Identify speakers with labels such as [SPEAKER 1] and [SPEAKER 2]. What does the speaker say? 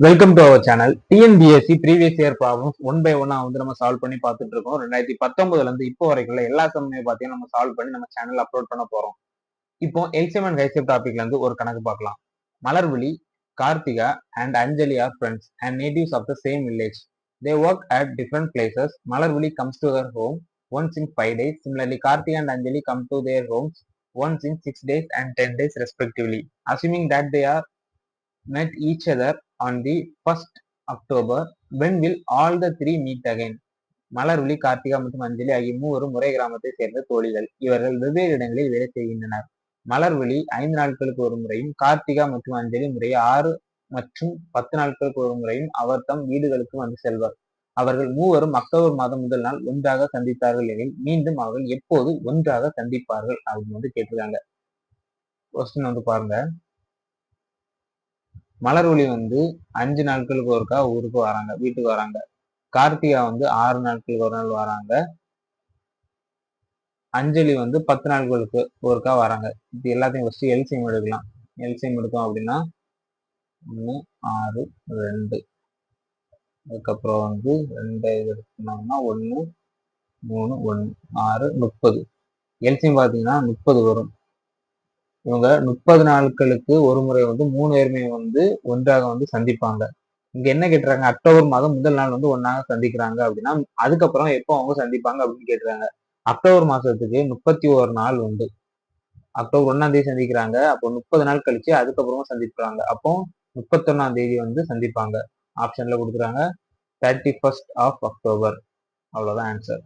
[SPEAKER 1] Welcome to our channel TNPSC previous year problems one by one வந்து நம்ம solve பண்ணி பார்த்துட்டு இருக்கோம். ரெண்டாயிரத்தி பத்தொன்பதுல இருந்து இப்போ வரைக்கும் எல்லா சமயம் பார்த்தீங்கன்னா நம்ம சால்வ் பண்ணி நம்ம சேனல் அப்லோட் பண்ண போறோம். இப்போ எல்சிஎம் அண்ட் கைசிஎம் டாபிக்ல இருந்து ஒரு கணக்கு பார்க்கலாம். Malarvizhi Karthika and Anjali are friends and natives of the same village they work at different places Malarvizhi comes to their home once in five days similarly Karthika and Anjali come to their homes once in six days and ten days respectively assuming that they are met each other on the first October when will all the three meet again Malarvizhi Karthika மற்றும் அஞ்சலி ஆகிய மூவரும் ஒரே கிராமத்தை சேர்ந்த தோழிகள். இவர்கள் வெவ்வேறு இடங்களில் வேலை செய்கின்றனர். மலர்விழி ஐந்து நாட்களுக்கு ஒரு முறையும் கார்த்திகா மற்றும் அஞ்சலி முறையே ஆறு மற்றும் பத்து நாட்களுக்கு ஒரு முறையும் அவர் தம் வீடுகளுக்கு வந்து செல்வர். அவர்கள் மூவரும் அக்டோபர் மாதம் முதல் நாள் ஒன்றாக சந்தித்தார்கள் எனில் மீண்டும் அவர்கள் எப்போது ஒன்றாக சந்திப்பார்கள்? அப்படின்னு வந்து கேட்டிருக்காங்க. கொஸ்டின் வந்து பாருங்க. மலர் ஒளி வந்து அஞ்சு நாட்களுக்கு ஒருக்கா ஊருக்கு வராங்க வீட்டுக்கு வராங்க. கார்த்திகா வந்து ஆறு நாட்களுக்கு ஒரு நாள் வராங்க. அஞ்சலி வந்து பத்து நாட்களுக்கு ஒருக்கா வராங்க. இது எல்லாத்தையும் ஃபஸ்ட்டு எல்சிஎம் எடுக்கலாம். எல்சிஎம் எடுத்தோம் அப்படின்னா ஒன்று ஆறு ரெண்டு. அதுக்கப்புறம் வந்து ரெண்டு இது எடுத்துனோம்னா ஒன்று மூணு ஒன்று ஆறு முப்பது. எல்சிஎம் பார்த்தீங்கன்னா முப்பது வரும். இவங்க முப்பது நாட்களுக்கு ஒரு முறை வந்து மூணு பேருமே வந்து ஒன்றாக வந்து சந்திப்பாங்க. இங்க என்ன கேட்டுறாங்க அக்டோபர் மாதம் முதல் நாள் வந்து ஒன்னாக சந்திக்கிறாங்க அப்படின்னா அதுக்கப்புறம் எப்போ அவங்க சந்திப்பாங்க அப்படின்னு கேட்டுறாங்க அக்டோபர் மாசத்துக்கு முப்பத்தி ஒரு நாள் உண்டு. அக்டோபர் ஒன்னாம் தேதி சந்திக்கிறாங்க. அப்போ முப்பது நாள் கழிச்சு அதுக்கப்புறமா சந்திப்பாங்க. அப்போ முப்பத்தொன்னாம் தேதி வந்து சந்திப்பாங்க. ஆப்ஷன்ல கொடுக்குறாங்க. தேர்ட்டி ஃபர்ஸ்ட் ஆஃப் அக்டோபர் அவ்வளோதான் ஆன்சர்